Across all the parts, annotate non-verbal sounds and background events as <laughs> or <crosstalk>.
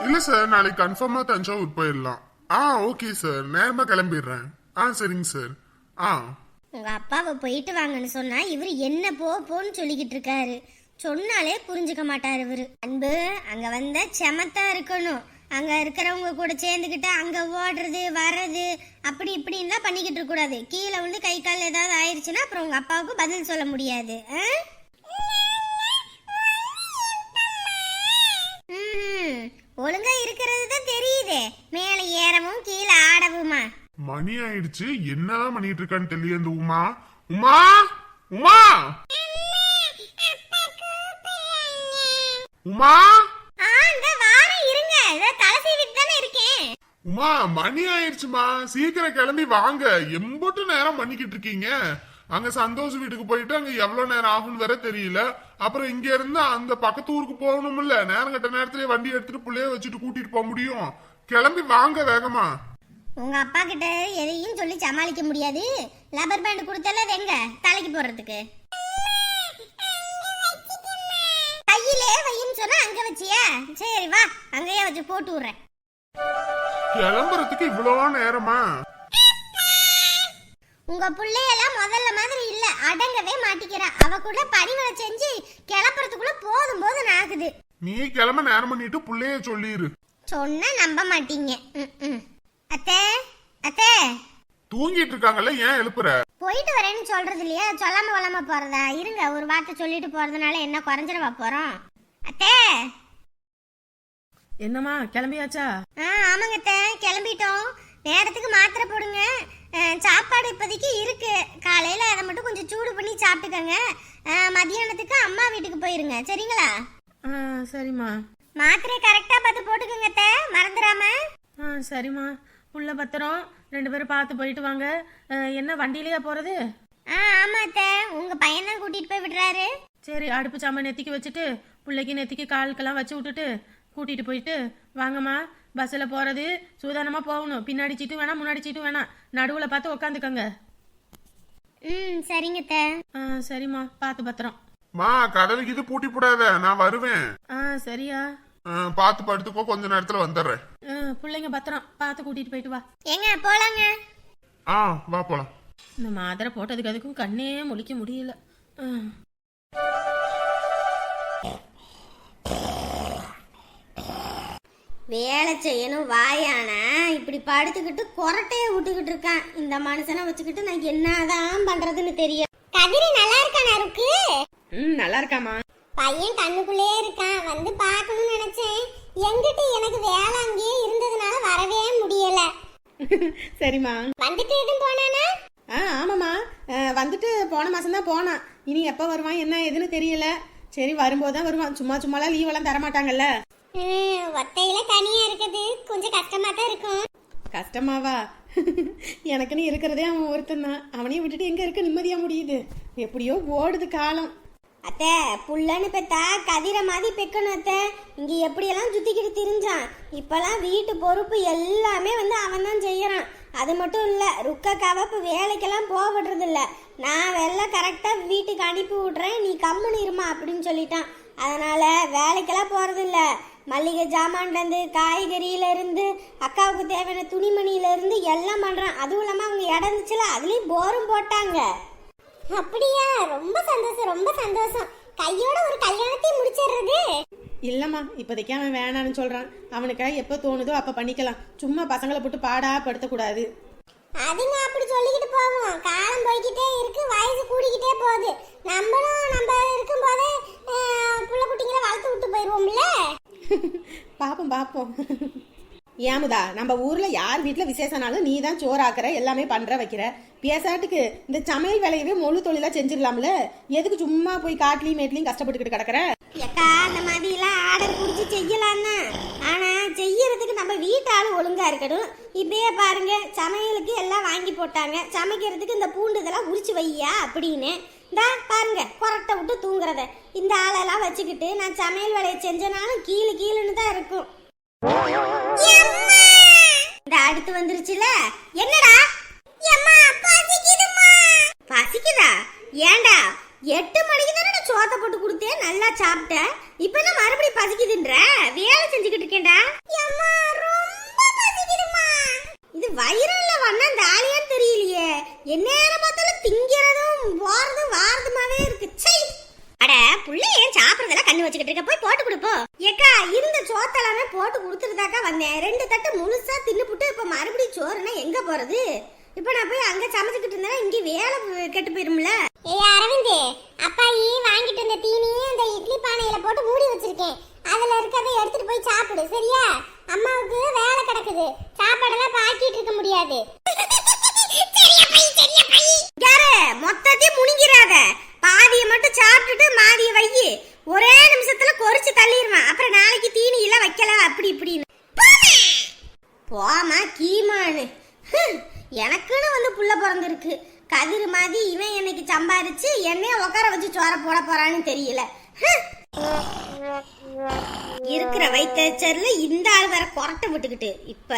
இல்ல சார் நாளைக்கு கன்ஃபார்மா தஞ்சாவூர் போயிடலாம். ஆ ஓகே சார் நேரமா கிளம்பிடுறேன். ஆ சரிங்க சார் ஆ. உங்க அப்பாவை போயிட்டு வாங்கன்னு சொன்னா இவரு என்ன போ போன்னு சொல்லிக்கிட்டு இருக்காரு. சொன்னாலே புரிஞ்சுக்க மாட்டாரு இவரு. அன்பு அங்க வந்த செமத்தா இருக்கணும். அங்க இருக்கிறவங்க கூட சேர்ந்துக்கிட்டு அங்க ஓடுறது வர்றது அப்படி இப்படின்னு தான் பண்ணிக்கிட்டு இருக்கக்கூடாது கீழே வந்து கை கால் ஏதாவது ஆயிடுச்சுன்னா அப்புறம் உங்க அப்பாவுக்கு பதில் சொல்ல முடியாது. ஆ? ஒழுங்கா இருக்கிறது தான் தெரியுதே. மேலே ஏறவும் கீழே ஆடவுமா. மணி ஆயிடுச்சு. என்னதான் பண்ணிட்டு இருக்கான்னு தெரியல இந்த உமா. உமா! உமா! உமா! உமா மணி ஆயிடுச்சுமா. சீக்கிரம் கிளம்பி வாங்க. எம்பட்டு நேரம் பண்ணிக்கிட்டு இருக்கீங்க. அங்க சந்தோஷ் வீட்டுக்கு போயிட்டு அங்க எவ்வளவு நேரம் ஆகும்னு வேற தெரியல. அப்புறம் இங்க இருந்து அந்த பக்கத்து ஊருக்கு போகணும்ல. நேரம் கட்ட நேரத்திலே வண்டி எடுத்துட்டு புள்ளைய வச்சுட்டு கூட்டிட்டு போக முடியும். கிளம்பி வாங்க வேகமா. உங்க அப்பா கிட்ட எதையும் சொல்லி சமாளிக்க முடியாது. லப்பர் பேண்ட் கொடுத்தல எங்க? தலைக்கு போடுறதுக்கு. கையிலே வையும் சொன்னா அங்க வச்சியா? சரி வா. அங்கேயே வச்சு போட்டு விடுறேன். கிளம்புறதுக்கு இவ்வளவு நேரமா? உங்க பிள்ளையெல்லாம் முதல்ல மாதிரி இல்ல. அடங்கவே மாட்டிக்கிறா. அவ கூட பணிகளை செஞ்சு கிளப்புறதுக்குள்ள போதும் போதும் ஆகுது. நீ கிளம்ப நேரம் பண்ணிட்டு புள்ளைய சொல்லிரு. சொன்னா நம்ப மாட்டீங்க. அத்தை அத்தை. தூங்கிட்டு இருக்காங்கல்ல ஏன் எழுப்புற? போயிட்டு வரேன்னு சொல்றது இல்லையா? சொல்லாம கொள்ளாம போறதா? இருங்க ஒரு வார்த்தை சொல்லிட்டு போறதுனால என்ன குறைஞ்சிடவா போறோம்? அத்தே. என்னம்மா கிளம்பியாச்சா? ஆ ஆமாங்க அத்தை. கிளம்பிட்டோம். நேரத்துக்கு மாத்திரை போடுங்க. சாப்பாடு இப்போதைக்கு இருக்கு. காலையில அதை மட்டும் கொஞ்சம் சூடு பண்ணி சாப்பிட்டுக்கோங்க. அஹ், மதியானத்துக்கு அம்மா வீட்டுக்கு போயிருங்க. சரிங்களா? ஆ சரிம்மா. மாத்திரை கரெக்டா பார்த்து போட்டுக்கோங்க அத்தை. மறந்துடாம. ஆ சரிம்மா. உள்ள பத்திரம். ரெண்டு பேரும் பார்த்து போயிட்டு வாங்க. ஆ, என்ன வண்டியிலேயா போகிறது ஆ ஆமா அத்தை. உங்க பையன் தான் கூட்டிட்டு போய் விடுறாரு. சரி அடுப்பு சாமான் நெத்திக்கு வச்சுட்டு பிள்ளைக்கு நெத்திக்கு காலுக்கெல்லாம் வச்சு விட்டுட்டு கூட்டிகிட்டு போயிட்டு வாங்கம்மா. பஸ்ஸில் போகிறது சூதானமாக போகணும். பின்னாடி சீட்டும் வேணாம் முன்னாடி சீட்டும் வேணாம். நடுவில் பார்த்து உக்காந்துக்கோங்க. ம் சரிங்க அத்தை. ஆ சரிம்மா. பார்த்து பத்திரம். மா கதவுக்கு இது பூட்டி போடாத. நான் வருவேன். ஆ சரியா? ஆ, பார்த்து படுத்துக்கோ. கொஞ்ச நேரத்துல வந்துடுறேன். ஆ, பிள்ளைங்க பத்திரம். பார்த்து கூட்டிகிட்டு போயிட்டு வா. ஏங்க போலாங்க. ஆ வா போலாம். இந்த மாத்திரை போட்டதுக்கு அதுக்கும் கண்ணே முழிக்க முடியல. வாயானா இப்படி படுத்துக்கிட்டு கொரட்டைய விட்டுக்கிட்டு இருக்கான். இந்த மனுஷனை வச்சுக்கிட்டு நான் என்னதான் பண்றதுன்னு தெரியும் கதிரி நல்லா இருக்கானா இருக்கு ம் நல்லா இருக்காம்மா. பையன் கண்ணுக்குள்ளே இருக்கான். வந்து பார்க்கணும்னு நினைச்சேன். எங்கிட்ட எனக்கு வேலை அங்கேயே இருந்ததுனால வரவே முடியல. <laughs> சரிம்மா. வந்துட்டு எதுவும் போனானா? ஆ ஆமாம்மா. வந்துட்டு போன மாதம் தான் போனான். இனி எப்போ வருவான் என்ன ஏதுன்னு தெரியல. சரி வரும்போது தான் வருவான். சும்மா சும்மாலாம் லீவெல்லாம் தரமாட்டாங்கல்ல. ஒத்தையில தனியா இருக்குது. கொஞ்சம் கஷ்டமா தான் இருக்கும். கஷ்டமாவா? எனக்குன்னு இருக்கிறதே அவன் ஒருத்தன் தான் அவனையும் விட்டுட்டு எங்கே இருக்க நிம்மதியாக முடியுது? எப்படியோ ஓடுது காலம். அத்தை புள்ளன்னு பெத்தா கதிர மாதிரி பெக்கணும் அத்தை. இங்க எப்படியெல்லாம் சுத்திக்கிட்டு திரிஞ்சான்? இப்பெல்லாம் வீட்டு பொறுப்பு எல்லாமே வந்து அவன் தான் செய்யறான். அது மட்டும் இல்ல ருக்கக்காவை இப்ப வேலைக்கெல்லாம் போக விடுறது இல்ல நான் வெள்ளம் கரெக்டா வீட்டுக்கு அனுப்பி விடுறேன் நீ கம்முன்னு இருமா அப்படின்னு சொல்லிட்டான். அதனால வேலைக்கெல்லாம் போறது இல்ல மல்லிகை ஜாமான்ல இருந்து காய்கறியில இருந்து அக்காவுக்கு தேவையான துணிமணியில இருந்து எல்லாம் பண்றான். அதுவும் இல்லாம அவங்க இடம் இருந்துச்சுல அதுலயும் போரும் போட்டாங்க. அப்படியா? ரொம்ப சந்தோஷம் ரொம்ப சந்தோஷம். கையோட ஒரு கல்யாணத்தை முடிச்சிடுறது. இல்லைம்மா இப்போதைக்கு அவன் வேணான்னு சொல்கிறான் அவனுக்காக எப்போ தோணுதோ அப்போ பண்ணிக்கலாம். சும்மா பசங்களை போட்டு பாடா படுத்தக்கூடாது. அதுங்க அப்படி சொல்லிக்கிட்டு போவோம். காலம் போய்கிட்டே இருக்கு வயசு கூடிக்கிட்டே போகுது. நம்மளும் நம்ம இருக்கும்போதே புள்ள குட்டிங்களை வளர்த்து விட்டு போயிடுவோம்ல பார்ப்போம் பார்ப்போம் ஏமுதா நம்ம ஊரில் யார் வீட்டில் விசேஷனாலும் நீ தான் சோறாக்குற எல்லாமே பண்ணுற வைக்கிற. பேசாட்டுக்கு இந்த சமையல் வேலையவே முழு தொழிலாக செஞ்சிடலாம்ல? எதுக்கு சும்மா போய் காட்டிலையும் மேட்லையும் கஷ்டப்பட்டுக்கிட்டு கிடக்குற? ஏக்கா அந்த மாதிரிலாம் ஆர்டர் பிடிச்சி செய்யலாம் தான் ஆனால் செய்யறதுக்கு நம்ம வீட்டாலும் ஒழுங்காக இருக்கணும். இப்படியே பாருங்க சமையலுக்கு எல்லாம் வாங்கி போட்டாங்க. சமைக்கிறதுக்கு இந்த பூண்டு இதெல்லாம் உரிச்சு வையா அப்படின்னு. இந்தா பாருங்க கொரட்டை விட்டு தூங்குறத. இந்த ஆளெல்லாம் வச்சுக்கிட்டு நான் சமையல் வேலையை செஞ்சனாலும் கீழு கீழுன்னு தான் இருக்கும். இந்த அடுத்து வந்துருச்சுல? என்னடா? பசிக்குதா? ஏண்டா எட்டு மணிக்கு தானே நான் போட்டு கொடுத்தேன் நல்லா சாப்பிட்டேன் இப்போ என்ன மறுபடியும் பசிக்குதுன்ற? வேலை செஞ்சுக்கிட்டு இருக்கேன்டா. இது வயிறுல வண்ணா தாலியான்னு தெரியலையே. என்ன பார்த்தாலும் திங்கிறதும் போறதும் வாரதுமாவே இருக்கு சை அட புள்ள ஏன் சாப்பிடுறதெல்லாம் கண்ணு வச்சுக்கிட்டு இருக்க போய் போட்டு கொடுப்போ ஏக்கா இருந்த சோத்தெல்லாமே போட்டு கொடுத்துருதாக்கா வந்தேன் ரெண்டு தட்டு முழுசா தின்னுப்புட்டு இப்ப மறுபடியும் சோறுனா எங்க போறது இப்ப நான் போய் அங்க சமைச்சுக்கிட்டு இருந்தேன்னா இங்க வேலை கெட்டு போயிரும்ல ஏய் அரவிந்த் அப்பாயி வாங்கிட்டு வந்த தீனியும் அந்த இட்லி பானையில போட்டு மூடி வச்சிருக்கேன் அதுல இருக்கிறத எடுத்துட்டு போய் சாப்பிடு சரியா? அம்மாவுக்கு வேலை கிடக்குது. சாப்பாடெல்லாம் பாக்கிட்டு இருக்க முடியாது. மொத்தத்தையும் முழுங்கிறாத பாதியை மட்டும் சாப்பிட்டுட்டு மாதியை வை. ஒரே நிமிஷத்துல கொறிச்சு தள்ளிடுவான். அப்புறம் நாளைக்கு தீனி எல்லாம் வைக்கல அப்படி இப்படின்னு. போமா கீமானு எனக்குன்னு வந்து புள்ள பிறந்திருக்கு. கதிர் மாதிரி இவன் என்னைக்கு சம்பாரிச்சு என்னைய உட்கார வச்சு சோற போட போறான்னு தெரியல. இருக்கிற வைத்தறிச்சர்ல இந்த ஆள் வேற கொரட்டை விட்டுக்கிட்டு. இப்ப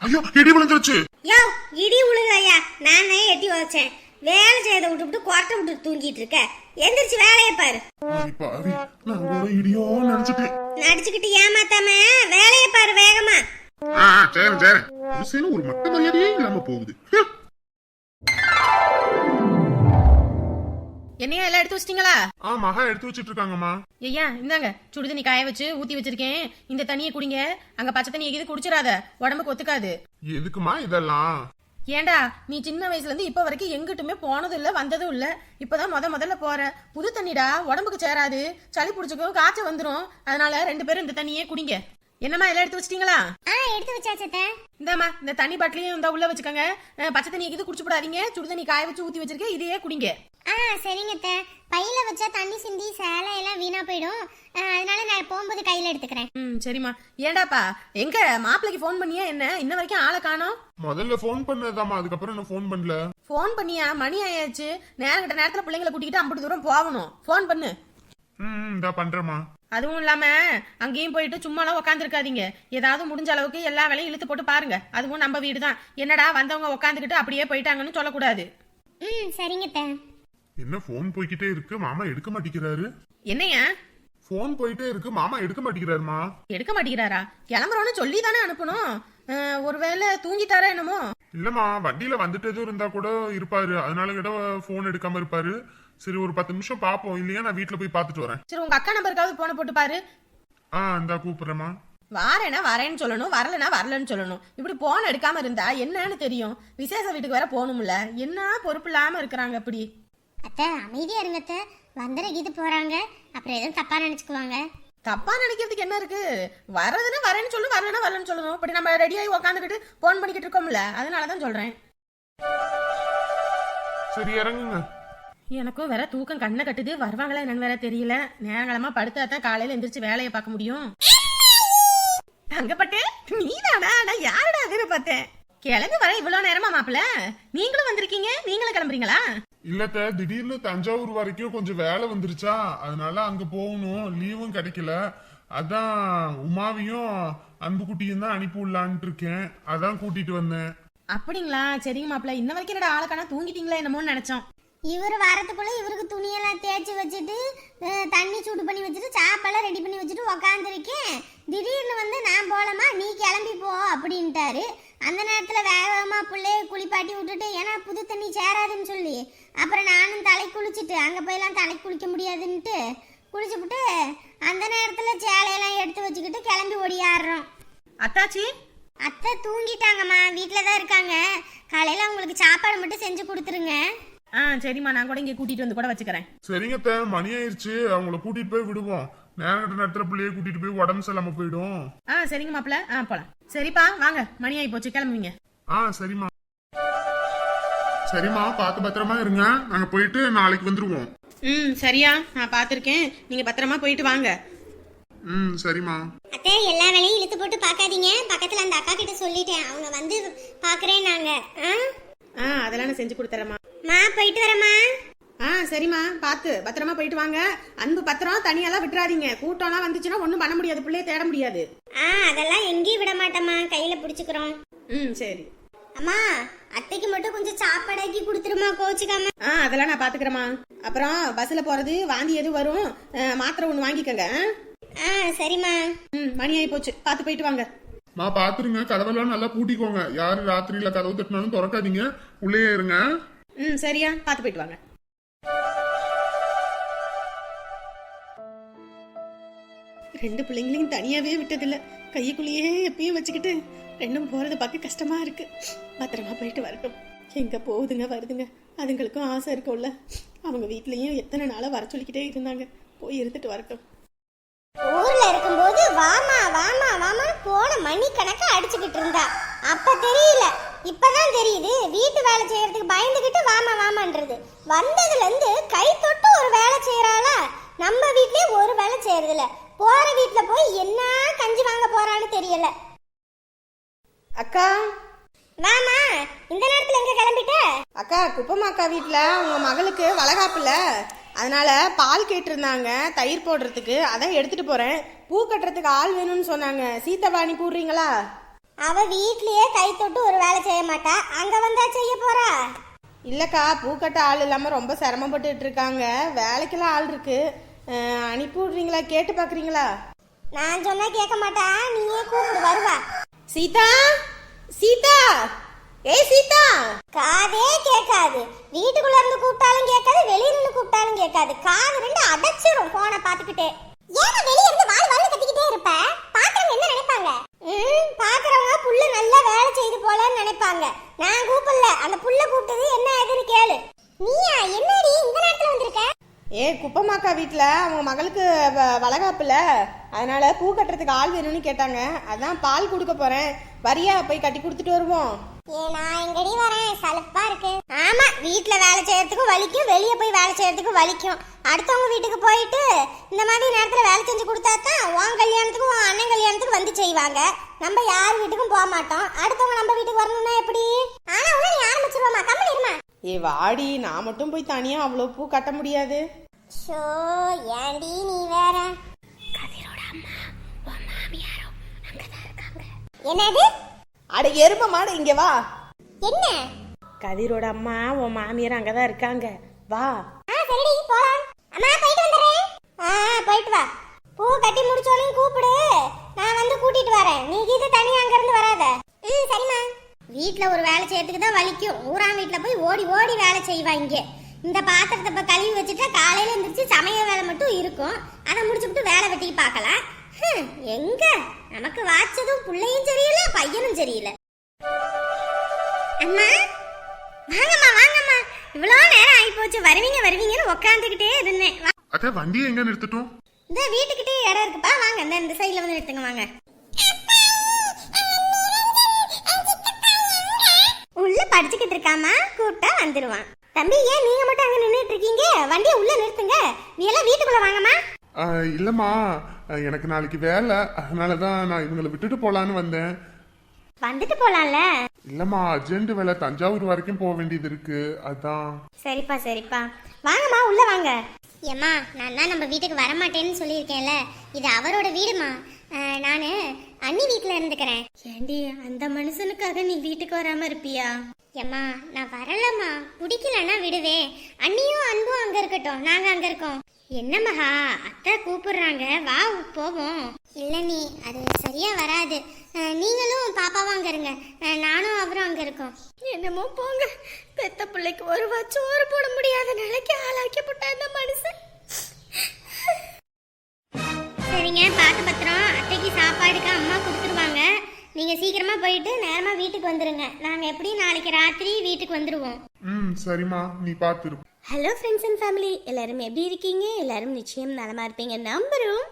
ஐயோ இடி விழுந்துருச்சு. யோ இடி உழுகையா நான் எட்டி வச்சேன் வேலை செய்யறத விட்டுவிட்டு கொரட்டை விட்டு தூங்கிட்டு இருக்க. எந்திரிச்சு வேலையை பாரு. இடியோ நடிச்சுக்கிட்டு ஏமாத்தாம வேலையை பாரு வேகமா. சரி சரி ஒரு மட்ட மரியாதையே இல்லாம போகுது. என்னையா எல்லாம் எடுத்து வச்சிட்டீங்களா? ஆ மகா எடுத்து வச்சிட்டு இருக்காங்கம்மா ஐயா இந்தாங்க. சுடு தண்ணி காய வச்சு ஊத்தி வச்சிருக்கேன். இந்த தண்ணியை குடிங்க. அங்க பச்சை தண்ணியை இது குடிச்சிடாத உடம்புக்கு ஒத்துக்காது. எதுக்குமா இதெல்லாம்? ஏண்டா நீ சின்ன வயசுல இருந்து இப்ப வரைக்கும் எங்கிட்டுமே போனதும் இல்ல வந்ததும் இல்ல. இப்பதான் முத முதல்ல போற. புது தண்ணிடா உடம்புக்கு சேராது. சளி பிடிச்சிக்கும் காய்ச்சல் வந்துரும். அதனால ரெண்டு பேரும் இந்த தண்ணியே குடிங்க. என்னம்மா எல்லாம் எடுத்து வச்சிட்டீங்களா? ஆ எடுத்து வச்சாச்சத்த இந்தாம்மா இந்த தண்ணி பாட்டிலையும் இந்த உள்ள வச்சுக்கோங்க. பச்சை தண்ணி இது குடிச்சு விடாதீங்க சுடு தண்ணி காய வச்சு ஊத்தி வச்சிருக்கேன். இதையே குடிங்க. ஆ சரிங்க அத்தை. பையில வச்சா தண்ணி சிந்தி சேலை எல்லாம் வீணா போயிடும். அதனால நான் போகும்போது கையில எடுத்துக்கிறேன். ம் சரிம்மா. ஏண்டாப்பா எங்க மாப்பிள்ளைக்கு ஃபோன் பண்ணியா என்ன? இன்ன வரைக்கும் ஆளை காணோம்? முதல்ல ஃபோன் பண்ணதாம்மா அதுக்கப்புறம் நான் ஃபோன் பண்ணல? ஃபோன் பண்ணியா? மணி ஆயாச்சு. நேரம் கிட்ட நேரத்துல பிள்ளைங்களை கூட்டிக்கிட்டு அம்பட்டு தூரம் போகணும். ஃபோன் பண்ணு. ம் இந்தா பண்றேம்மா. அதுவும் இல்லாம அங்கேயும் போயிட்டு சும்மாலாம் உட்காந்துருக்காதீங்க ஏதாவது முடிஞ்ச அளவுக்கு எல்லா வேலையும் இழுத்து போட்டு பாருங்க. அதுவும் நம்ம வீடு தான் என்னடா வந்தவங்க உட்காந்துக்கிட்டு அப்படியே போயிட்டாங்கன்னு சொல்லக்கூடாது. ம் சரிங்க என்ன ஃபோன் போய்கிட்டே இருக்கு? மாமா எடுக்க மாட்டேங்கிறாரு. என்னையா? ஃபோன் போயிட்டே இருக்கு. மாமா எடுக்க மாட்டேங்கிறாருமா? எடுக்க மாட்டேங்கிறாரா? கிளம்புறோன்னு சொல்லி தானே அனுப்பணும் ஒருவேளை தூங்கிட்டாரா என்னமோ? இல்லம்மா வண்டியில வந்துட்டு எதுவும் இருந்தா கூட இருப்பாரு. அதனால கிட்ட ஃபோன் எடுக்காம இருப்பாரு. சரி ஒரு பத்து நிமிஷம் பாப்போம். இல்லையா நான் வீட்டுல போய் பார்த்துட்டு வரேன். சரி உங்க அக்கா நம்பருக்காவது போன போட்டு பாரு. ஆ இந்தா கூப்பிடுறேம்மா. வாரேனா வரேன்னு சொல்லணும் வரலனா வரலன்னு சொல்லணும். இப்படி போன் எடுக்காம இருந்தா என்னன்னு தெரியும். விசேஷ வீட்டுக்கு வேற போகணும்ல. என்ன பொறுப்பு இல்லாம இருக்கிறாங்க அப்படி அத்தை அமைதியா இருங்க அத்தை. வந்துட இது போறாங்க. அப்புறம் எதுவும் தப்பா நினைச்சுக்குவாங்க. தப்பா நினைக்கிறதுக்கு என்ன இருக்கு? வர்றதுன்னா வரேன்னு சொல்லு வரலன்னா வரலன்னு சொல்லணும். இப்படி நம்ம ரெடியாகி உட்காந்துக்கிட்டு போன் பண்ணிக்கிட்டு இருக்கோம்ல. அதனால தான் சொல்றேன். சரி இறங்குங்க. எனக்கும் வேற தூக்கம் கண்ணை கட்டுது. வருவாங்களா என்னன்னு வேற தெரியல. நேரங்களமா படுத்தா தான் காலையில எந்திரிச்சு வேலையை பார்க்க முடியும். தங்கப்பட்டு நீதானா நான் யாருடா அதுன்னு பார்த்தேன். கிளம்பி வர இவ்வளவு நேரமா மாப்பிள நீங்களும் வந்திருக்கீங்க? நீங்களும் கிளம்புறீங்களா? இல்லத்த திடீர்னு தஞ்சாவூர் வரைக்கும் கொஞ்சம் வேலை வந்துருச்சா? அதனால அங்க போகணும். லீவும் கிடைக்கல. அதான் உமாவையும் அன்புக்குட்டியும் தான் அனுப்பி விடலான்ட்டு இருக்கேன். அதான் கூட்டிட்டு வந்தேன். அப்படிங்களா? சரிங்க மாப்பிள இன்ன வரைக்கும் என்னடா ஆளுக்கானா தூங்கிட்டீங்களா என்னமோன்னு நினைச்சோம். இவர் வரதுக்குள்ள இவருக்கு துணியெல்லாம் தேய்ச்சி வச்சுட்டு தண்ணி சூடு பண்ணி வச்சுட்டு சாப்பாடெல்லாம் ரெடி பண்ணி வச்சுட்டு உக்காந்துருக்கேன். திடீர்னு வந்து நான் போலமா நீ கிளம்பி போ அப்படின்ட்டாரு. அந்த நேரத்தில் வேகமா பிள்ளைய குளிப்பாட்டி விட்டுட்டு ஏன்னா புது தண்ணி சேராதுன்னு சொல்லி. அப்புறம் நானும் தலை குளிச்சுட்டு அங்கே போயெல்லாம் தலை குளிக்க முடியாதுன்ட்டு. குளிச்சுப்புட்டு அந்த நேரத்தில் சேலையெல்லாம் எடுத்து வச்சுக்கிட்டு கிளம்பி ஓடியாடுறோம். அத்தாச்சி? அத்தை தூங்கிட்டாங்கம்மா வீட்டில் தான் இருக்காங்க. காலையில் உங்களுக்கு சாப்பாடு மட்டும் செஞ்சு கொடுத்துருங்க. ஆ சரிம்மா நான் கூட இங்க கூட்டிட்டு வந்து கூட வச்சுக்கிறேன். சரிங்க அத்தை, மணி ஆயிருச்சு. அவங்கள கூட்டிட்டு போய் விடுவோம். நேரம் நேரத்துல பிள்ளைய கூட்டிட்டு போய் உடம்பு சரியில்லாம போயிடும். ஆ சரிங்க மாப்பிள ஆ போலாம். சரிப்பா வாங்க. மணி ஆகி போச்சு கிளம்புவீங்க. ஆ சரிம்மா. சரிம்மா பார்த்து பத்திரமா இருங்க. நாங்க போயிட்டு நாளைக்கு வந்துருவோம். ம் சரியா. நான் பார்த்துருக்கேன். நீங்க பத்திரமா போயிட்டு வாங்க. ம் சரிம்மா. அத்தை எல்லா வேலையும் இழுத்து போட்டு பார்க்காதீங்க. பக்கத்தில் அந்த அக்கா கிட்ட சொல்லிட்டேன். அவங்க வந்து பார்க்குறேன் நாங்கள் ஆ? ஆ அதெல்லாம் நான் செஞ்சு கொடுத்துறேம்மா. மா போயிட்டு வரேம்மா. ஆ சரிம்மா. பார்த்து பத்திரமா போயிட்டு வாங்க. அன்பு பத்திரம் தனியெல்லாம் விட்டுறாதீங்க. கூட்டம்லாம் வந்துச்சுன்னா ஒன்றும் பண்ண முடியாது. பிள்ளைய தேட முடியாது. ஆ அதெல்லாம் எங்கேயும் விட மாட்டேம்மா. கையில் பிடிச்சிக்கிறோம். ம் சரி. அம்மா அத்தைக்கு மட்டும் கொஞ்சம் சாப்பாடாக்கி கொடுத்துருமா கோச்சுக்காம. ஆ அதெல்லாம் நான் பாத்துக்கிறேம்மா. அப்புறம் பஸ்ல போறது வாந்தி எது வரும் மாத்திரை ஒன்று வாங்கிக்கோங்க ஆ? ஆ சரிம்மா. ம் மணி ஆகி போச்சு. பார்த்து போயிட்டு வாங்க. மா பாத்துருங்க. கதவெல்லாம் நல்லா பூட்டிக்கோங்க. யாரு ராத்திரியில கதவு தட்டினாலும் திறக்காதீங்க. உள்ளே இருங்க. ம் சரியா? பார்த்து போயிட்டு வாங்க. ரெண்டு பிள்ளைங்களையும் தனியாவே விட்டதில்ல. கைக்குள்ளேயே எப்பயும் வச்சுக்கிட்டு ரெண்டும் போறத பார்க்க கஷ்டமா இருக்கு. பத்திரமா போயிட்டு வரட்டும். எங்க போகுதுங்க வருதுங்க? அதுங்களுக்கும் ஆசை இருக்கும்ல. அவங்க வீட்லயும் எத்தனை நாளா வர சொல்லிக்கிட்டே இருந்தாங்க. போய் இருந்துட்டு வரட்டும். ஊர்ல இருக்கும்போது வாமா வாமா வாமா போன மணி கணக்கா அடிச்சுக்கிட்டு இருந்தா. அப்ப தெரியல இப்பதான் தெரியுது வீட்டு வேலை செய்யறதுக்கு பயந்துகிட்டு வாமா வாமான்றது. வந்ததுல இருந்து கை தொட்டு ஒரு வேலை செய்யறாளா? நம்ம வீட்லயே ஒரு வேலை செய்யறது இல்ல போற வீட்ல போய் என்ன கஞ்சி வாங்க போறான்னு தெரியல. அக்கா. வாமா இந்த நேரத்துல எங்க கிளம்பிட்ட? அக்கா குப்பம்மா அக்கா வீட்டில் உங்க மகளுக்கு வளகாப்புல அதனால பால் கேட்டிருந்தாங்க தயிர் போடுறதுக்கு. அதான் எடுத்துட்டு போறேன். பூ கட்டுறதுக்கு ஆள் வேணும்னு சொன்னாங்க. சீத்தவாணி கூடுறீங்களா அவ வீட்லயே கை தொட்டு ஒரு வேலை செய்ய மாட்டா. அங்க வந்தா செய்ய போறா? இல்லக்கா பூ கட்ட ஆள் இல்லாம ரொம்ப சிரமப்பட்டுட்டு இருக்காங்க. வேலைக்கெல்லாம் ஆள் இருக்கு. அனுப்பி விடுறீங்களா? கேட்டு பாக்குறீங்களா? நான் சொன்னா கேட்க மாட்டா. நீயே கூப்பிடு வருவா. சீதா? சீதா? ஏய் சீதா! காதே கேட்காது. வீட்டுக்குள்ள இருந்து கூப்பிட்டாலும் கேட்காது வெளியில இருந்து கூப்பிட்டாலும் கேட்காது. காது ரெண்டு அடைச்சிரும் போனை பார்த்துக்கிட்டே. ஏன் வீட்டில் அவங்க மகளுக்கு வளகாப்புல. அதனால பூ கட்டுறதுக்கு ஆள் வேணும்னு கேட்டாங்க. அதான் பால் கொடுக்க போறேன். வரியா? போய் கட்டி கொடுத்துட்டு வருவோம். நான் எங்கடி வரேன்? சலுப்பா இருக்கு. ஆமா வீட்ல வேலை செய்யறதுக்கும் வலிக்கும். வெளிய போய் வேலை செய்யறதுக்கும் வலிக்கும். அடுத்தவங்க வீட்டுக்கு போயிட்டு இந்த மாதிரி நேரத்துல வேலை செஞ்சு கொடுத்தா தான் உன் கல்யாணத்துக்கும் உன் அண்ணன் கல்யாணத்துக்கும் வந்து செய்வாங்க. நம்ம யார் வீட்டுக்கும் போக மாட்டோம். அடுத்தவங்க நம்ம வீட்டுக்கு வரணும்னா எப்படி? ஆனா உன்ன நீ ஆரம்பிச்சிருவோமா? கம்மன் இருமா? ஏ வாடி. நான் மட்டும் போய் தனியா அவ்வளோ பூ கட்ட முடியாது. ஷோ ஏண்டி நீ வேற? என்னது? அட எரும மாடு இங்க வா. என்ன? கதிரோட அம்மா உன் மாமியார் அங்கதான் இருக்காங்க. வா. ஆ சரிடி போலாம். அம்மா போயிட்டு வந்துடுறேன். ஆ போயிட்டு வா. பூ கட்டி முடிச்சோனையும் கூப்பிடு. நான் வந்து கூட்டிட்டு வரேன். நீ கீது தனியா அங்க இருந்து வராத. ம் சரிம்மா. வீட்ல ஒரு வேலை செய்யறதுக்கு தான் வலிக்கும். ஊரா வீட்ல போய் ஓடி ஓடி வேலை செய்வா இங்க. இந்த பாத்திரத்தை இப்ப கழுவி வச்சுட்டா காலையில எந்திரிச்சு சமையல் வேலை மட்டும் இருக்கும். அதை முடிச்சுட்டு வேலை வெட்டிக்கு பார்க்கலாம். எங்க? நமக்கு வாச்சதும் புள்ளையும் சரியில்லை பையனும் சரியில்லை. அம்மா வாங்கம்மா வாங்கம்மா. இவ்வளோ நேரம் ஆகி போச்சு வருவீங்க வருவீங்கன்னு உக்காந்துக்கிட்டே இருந்தேன். அக்கா வண்டியை எங்க நிறுத்தட்டும்? இந்த வீட்டுக்கிட்டே இடம் இருக்குப்பா. வாங்க இந்த இந்த சைடில் வந்து நிறுத்துங்க வாங்க. உள்ள படிச்சுக்கிட்டு இருக்காமா கூப்பிட்டா வந்துருவான். தம்பி ஏன் நீங்க மட்டும் அங்க நின்னுட்டு இருக்கீங்க வண்டியை உள்ள நிறுத்துங்க. நீ எல்லாம் வீட்டுக்குள்ள வாங்கம்மா. இல்லம்மா. எனக்கு நாளைக்கு வேலை. அதனாலதான் நான் இவங்களை விட்டுட்டு போலான்னு வந்தேன். வந்துட்டு போலாம்ல? இல்லம்மா அர்ஜென்ட் வேலை. தஞ்சாவூர் வரைக்கும் போக வேண்டியது இருக்கு. அதான். சரிப்பா சரிப்பா. வாங்கம்மா உள்ள வாங்க. ஏம்மா நான் தான் நம்ம வீட்டுக்கு வரமாட்டேன்னு சொல்லியிருக்கேன்ல. இது அவரோட வீடுமா? நான் அண்ணி வீட்டில் இருந்துக்கிறேன். ஏண்டி அந்த மனுஷனுக்காக நீ வீட்டுக்கு வராம இருப்பியா? ஏம்மா நான் வரலம்மா. பிடிக்கலன்னா விடுவேன் அண்ணியும் அன்பும் அங்க இருக்கட்டும். நாங்க அங்க இருக்கோம். என்ன மகா? அத்தை கூப்பிடுறாங்க. வா போவோம். இல்ல நீ அது சரியா வராது. நீங்களும் பாப்பாவும் அங்க இருங்க. நானும் அவரும் அங்க இருக்கோம். என்னமோ போங்க. பெத்த பிள்ளைக்கு ஒரு சோறு போட முடியாத நிலைக்கு ஆளாக்கி போட்டா இந்த மனுஷன். சரிங்க பார்த்து பத்திரம். அத்தைக்கு சாப்பாடுக்கு அம்மா கொடுத்துருவாங்க. நீங்க சீக்கிரமா போயிட்டு நேரமா வீட்டுக்கு வந்துருங்க. நாங்க எப்படியும் நாளைக்கு ராத்திரி வீட்டுக்கு வந்துருவோம். ம் சரிம்மா. நீ பார்த்துரு ஹலோ ஃப்ரெண்ட்ஸ் அண்ட் ஃபேமிலி எல்லாரும் எப்படி இருக்கீங்க? எல்லாரும் நிச்சயம் நலமா இருப்பீங்க. நம்புறோம்.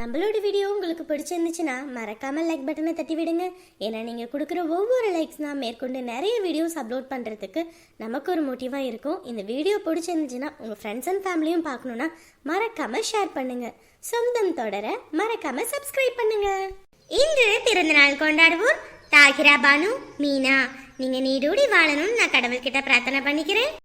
நம்மளோட வீடியோ உங்களுக்கு பிடிச்சிருந்துச்சுன்னா மறக்காம லைக் பட்டனை தட்டி விடுங்க. ஏன்னா நீங்கள் கொடுக்குற ஒவ்வொரு லைக்ஸ் தான் மேற்கொண்டு நிறைய வீடியோஸ் அப்லோட் பண்ணுறதுக்கு நமக்கு ஒரு மோட்டிவாக இருக்கும். இந்த வீடியோ பிடிச்சிருந்துச்சுன்னா உங்கள் ஃப்ரெண்ட்ஸ் அண்ட் ஃபேமிலியும் பார்க்கணுன்னா மறக்காம ஷேர் பண்ணுங்க. சொந்தம் தொடர மறக்காம சப்ஸ்கிரைப் பண்ணுங்க. இன்று பிறந்தநாள் கொண்டாடுவோர் தாகிரா பானு மீனா. நீங்க நீடூடி வாழணும்னு நான் கடவுள்கிட்ட பிரார்த்தனை பண்ணிக்கிறேன்.